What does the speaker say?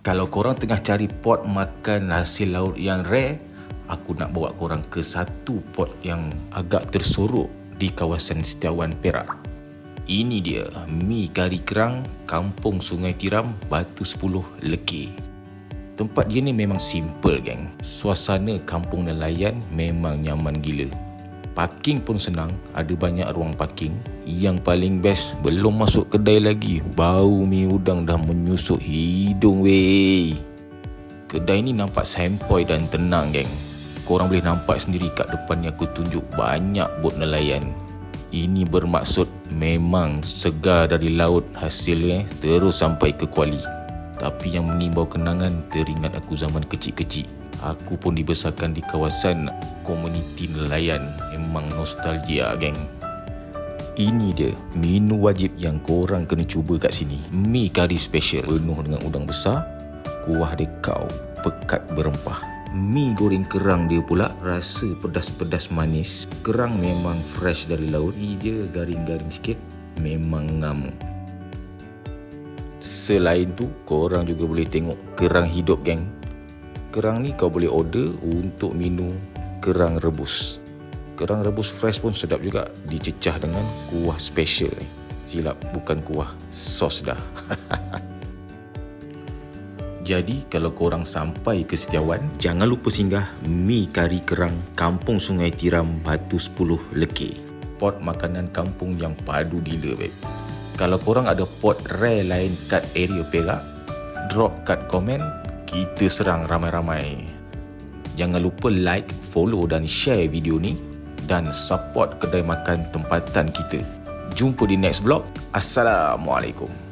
Kalau korang tengah cari pot makan hasil laut yang rare, aku nak bawa korang ke satu pot yang agak tersorok di kawasan Setiawan Perak. Ini dia, mi kari kerang Kampung Sungai Tiram, Batu 10, Lekir. Tempat dia ni memang simple geng. Suasana kampung nelayan memang nyaman gila. Parking pun senang, ada banyak ruang parking. Yang paling best, belum masuk kedai lagi. Bau mi udang dah menyusuk hidung weh. Kedai ni nampak sempoi dan tenang geng. Korang boleh nampak sendiri kat depan ni aku tunjuk banyak bot nelayan. Ini bermaksud memang segar dari laut hasilnya terus sampai ke Kuala. Tapi yang mengimbau kenangan teringat aku zaman kecil-kecil. Aku pun dibesarkan di kawasan komuniti nelayan. Memang nostalgia geng. Ini dia menu wajib yang korang kena cuba kat sini. Mi kari special penuh dengan udang besar, kuah dekau, pekat berempah. Mi goreng kerang dia pula rasa pedas-pedas manis. Kerang memang fresh dari laut. Ni je garing-garing sikit. Memang ngam. Selain tu, korang juga boleh tengok kerang hidup geng. Kerang ni kau boleh order untuk menu kerang rebus. Kerang rebus fresh pun sedap juga dicecah dengan kuah special ni. Silap bukan kuah, sos dah. Jadi kalau korang sampai ke Setiawan, jangan lupa singgah Mi Kari Kerang Kampung Sungai Tiram Batu 10 Lekir. Pot makanan kampung yang padu gila babe. Kalau korang ada pot rare lain kat area Perak, drop kat komen, kita serang ramai-ramai. Jangan lupa like, follow dan share video ni dan support kedai makan tempatan kita. Jumpa di next vlog. Assalamualaikum.